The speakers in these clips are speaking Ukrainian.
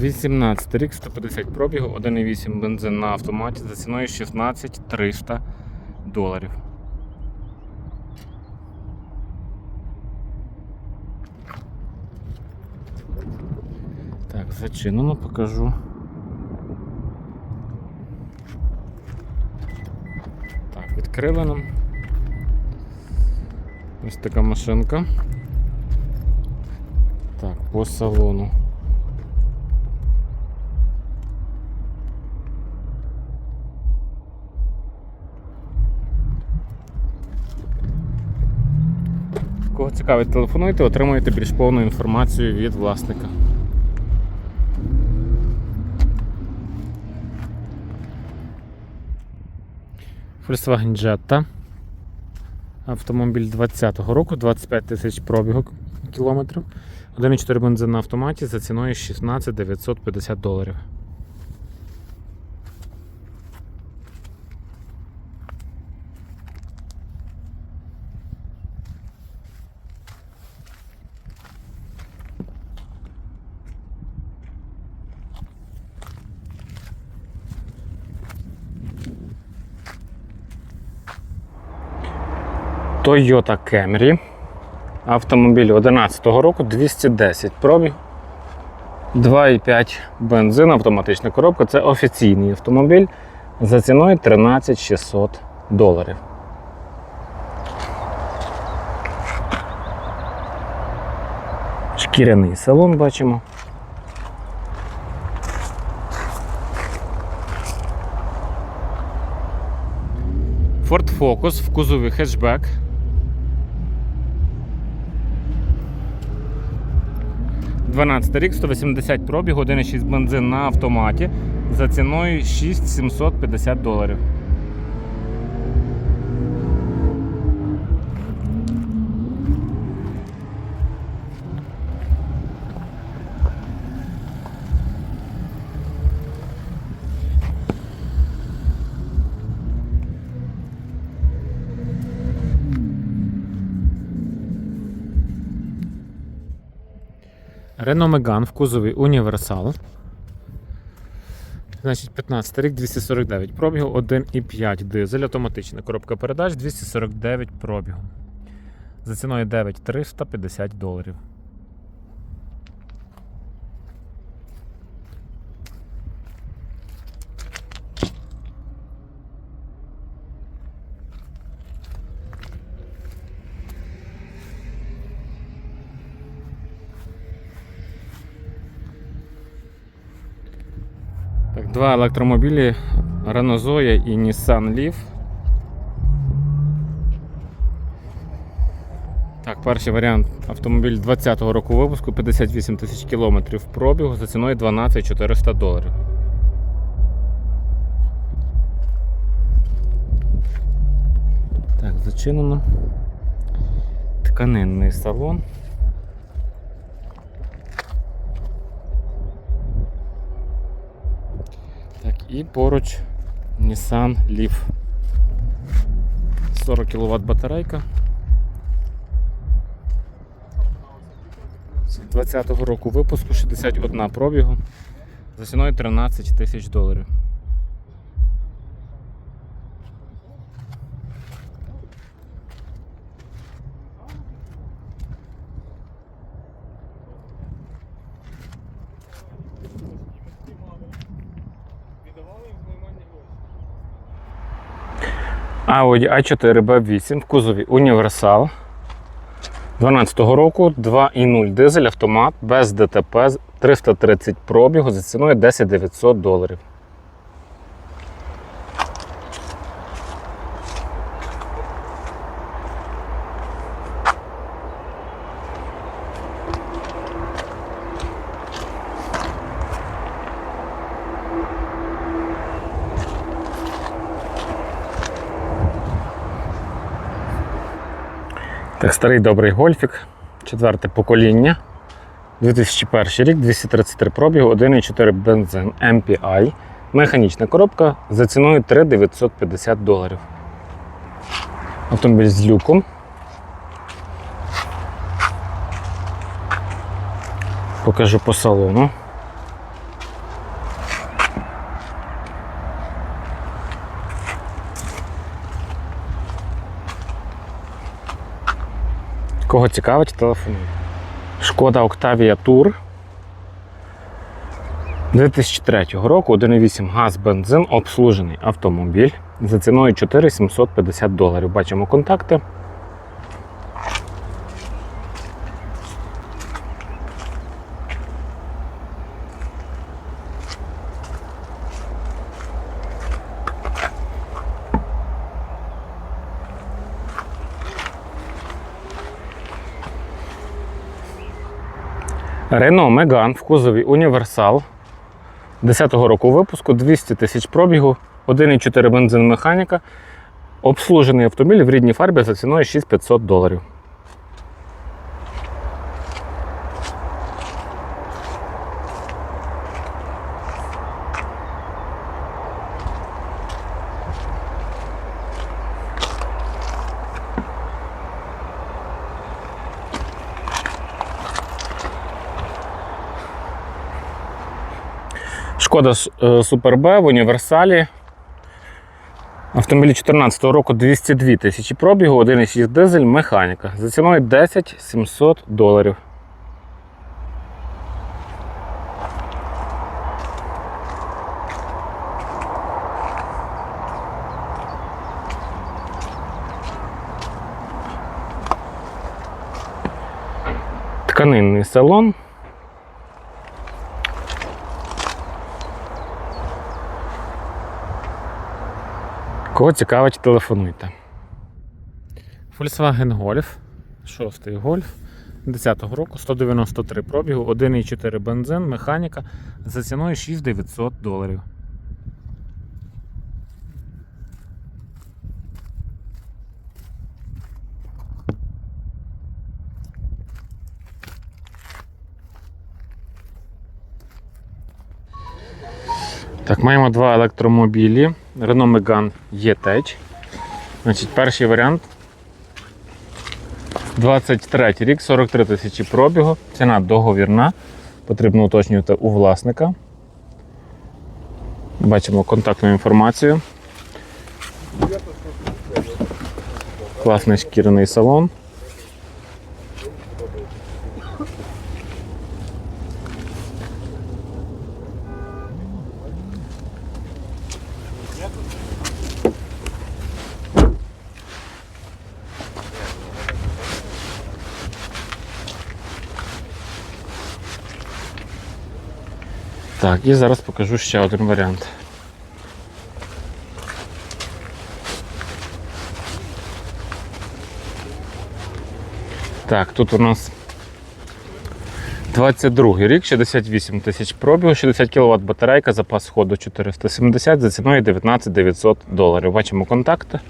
18 рік, 150 пробігу, 1,8 бензин на автоматі за ціною 16 300 доларів. Так, зачинено покажу. Так, відкрили нам. Ось така машинка. Так, по салону. Цікавить, телефонуйте, отримуєте більш повну інформацію від власника. Volkswagen Jetta. Автомобіль 20-го року, 25 тисяч пробігу кілометрів. 1,4 бензин на автоматі за ціною 16 950 доларів. Toyota Camry. Автомобіль 2011 року 210 пробіг. 2,5 бензин, автоматична коробка. Це офіційний автомобіль за ціною 13 600 доларів. Шкіряний салон бачимо. Ford Focus в кузові хетчбек. Дванадцятий рік, 180 пробіг, 1,6 бензин на автоматі за ціною 6750 доларів. Renault Megane в кузові Універсал. Значить, 15 рік, 249 пробігу, 1,5 дизель, автоматична коробка передач, 249 пробігу. За ціною 9350 доларів. Два електромобілі Renault Zoe і Nissan Leaf. Так, перший варіант автомобіль 20-го року випуску, 58 тисяч кілометрів пробігу за ціною 12 400 доларів. Так, зачинено. Тканинний салон. І поруч Nissan Leaf. 40 кВт батарейка. З 20-го року випуску 61 пробігу. За ціною 13 тисяч доларів. Audi A4 B8 в кузові Універсал 12 року 2.0 дизель автомат без ДТП 330 пробігу за ціною 10 900 доларів. Так, старий добрий гольфік, четверте покоління. 2001 рік, 233 пробігу, 1,4 бензин MPI. Механічна коробка за ціною 3 доларів. Автомобіль з люком. Покажу по салону. Кого цікавить, телефонуйте. Шкода Octavia Tour 2003 року 1,8 газ бензин обслужений автомобіль за ціною 4750 доларів. Бачимо контакти. Renault Megane в кузові Універсал 10-го року випуску 200 тисяч пробігу, 1,4 бензин механіка. Обслужений автомобіль в рідній фарбі за ціною 6500 доларів. Шкода е, Супер Б в універсалі. Автомобіль 2014 року 202 тисячі пробігу, 1,6 дизель, механіка. За ціною 10 700 доларів. Тканинний салон. Кого цікавить, телефонуйте. Volkswagen Golf, 6 Golf 10-го року, 193 пробігу, 1,4 бензин, механіка за ціною 6900 доларів. Так, маємо два електромобілі. Renault Megane E-Tech. Значить, перший варіант. 23 рік, 43 тисячі пробігу. Ціна договірна. Потрібно уточнювати у власника. Бачимо контактну інформацію. Класний шкіряний салон. Так, і зараз покажу ще один варіант. Так, тут у нас 22 рік, 68 тисяч пробігу, 60 кВт батарейка, запас ходу 470 за ціною 19 900 доларів. Бачимо контакти.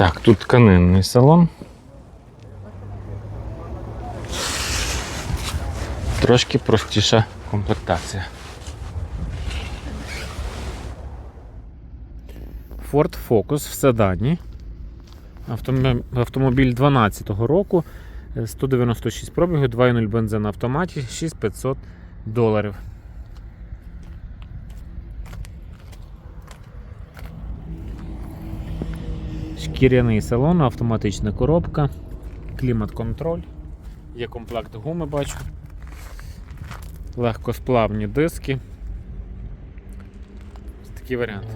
Так, тут тканинний салон. Трошки простіша комплектація. Ford Focus в седані. Автомобіль, автомобіль 12-го року. е, 196 пробігу, 2.0 бензин на автоматі, 6500 доларів. Шкіряний салон, автоматична коробка, клімат-контроль. Є комплект гуми, бачу. Легкосплавні диски. Ось такий варіант.